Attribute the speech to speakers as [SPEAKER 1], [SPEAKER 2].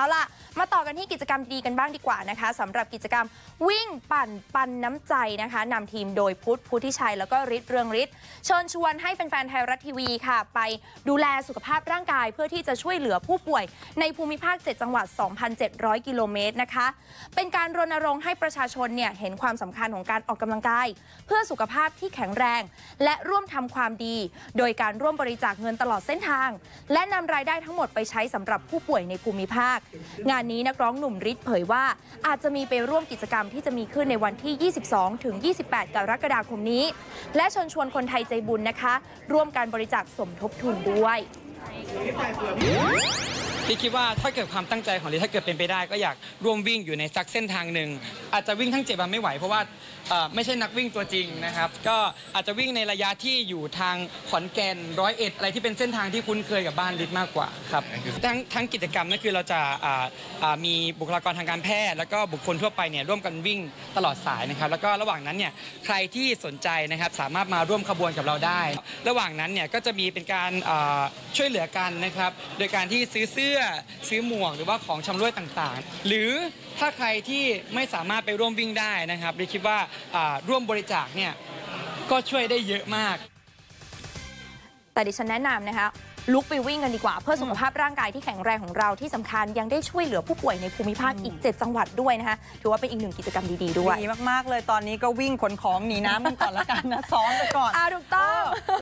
[SPEAKER 1] เอาล่ะ มาต่อกันที่กิจกรรมดีกันบ้างดีกว่านะคะสำหรับกิจกรรมวิ่งปั่นปันน้ำใจนะคะนำทีมโดยพุทธพุทธิชัยแล้วก็ฤทธิ์เรืองฤทธิ์เชิญชวนให้แฟนๆไทยรัฐทีวีค่ะ ไปดูแลสุขภาพร่างกาย เพื่อที่จะช่วยเหลือผู้ป่วยในภูมิภาค 7 จังหวัด 2,700 กิโลเมตรนะคะ เป็นการรณรงค์ให้ประชาชนเนี่ยเห็นความสำคัญของการออกกำลังกาย เพื่อสุขภาพที่แข็งแรง และร่วมทำความดี โดยการร่วมบริจาคเงินตลอดเส้นทาง และนำรายได้ทั้งหมดไปใช้สำหรับผู้ป่วยในภูมิภาคงานนี้นักร้องหนุ่มฤทธิ์เผยว่าอาจจะมีไปร่วมกิจกรรมที่จะมีขึ้นในวันที่ 22 ถึง 28 กรกฎาคมนี้ และเชิญชวนคนไทยใจบุญนะคะ ร่วมการบริจาคสมทบทุนด้วย
[SPEAKER 2] พี่คิดว่าถ้าเกิดความตั้งใจของลิถ้าเกิดเป็นไปได้ ก็อยากร่วมวิ่งอยู่ในสักเส้นทางหนึ่งอาจจะวิ่งทั้งเจ็ดวันไม่ไหว เพราะว่าเอ่อไม่ใช่นักวิ่งตัวจริงนะครับ ก็อาจจะวิ่งในระยะที่อยู่ทางขอนแก่นร้อยเอ็ดอะไรที่เป็นเส้นทางที่คุ้นเคยกับบ้านลิศมากกว่าครับทั้งทั้งกิจกรรมนั่นคือเราจะอ่าอ่ามีบุคลากรทางการแพทย์ แล้วก็บุคคลทั่วไปเนี่ยร่วมกันวิ่งตลอดสายนะครับ แล้วก็ระหว่างนั้นเนี่ยใครที่สนใจนะครับสามารถมาร่วมขบวนกับเราได้ ระหว่างนั้นเนี่ยก็จะมีเป็นการอ่าช่วยเหลือกันนะครับ โดยการที่ซื้อเสื้อซื้อหมวกหรือว่าของชำร่วยต่างๆ หรือถ้าใครที่ไม่สามารถไปร่วมวิ่งได้นะครับดิคิดว่าอ่าร่วมบริจาคเนี่ยก็ช่วยได้เยอะมาก
[SPEAKER 1] แต่ดิฉันแนะนำนะคะลุกไปวิ่งกันดีกว่า เพื่อสุขภาพร่างกายที่แข็งแรงของเราที่สำคัญยังได้ช่วยเหลือผู้ป่วยในภูมิภาคอีก 7 จังหวัดด้วยนะคะถือว่าเป็นอีกหนึ่งกิจกรรมดีๆด้วย
[SPEAKER 3] ดีมากๆเลยตอนนี้ก็วิ่งขนของหนีน้ำกันก่อนละกันนะซ้อมไปก่อน
[SPEAKER 1] อ่าถูกต้อง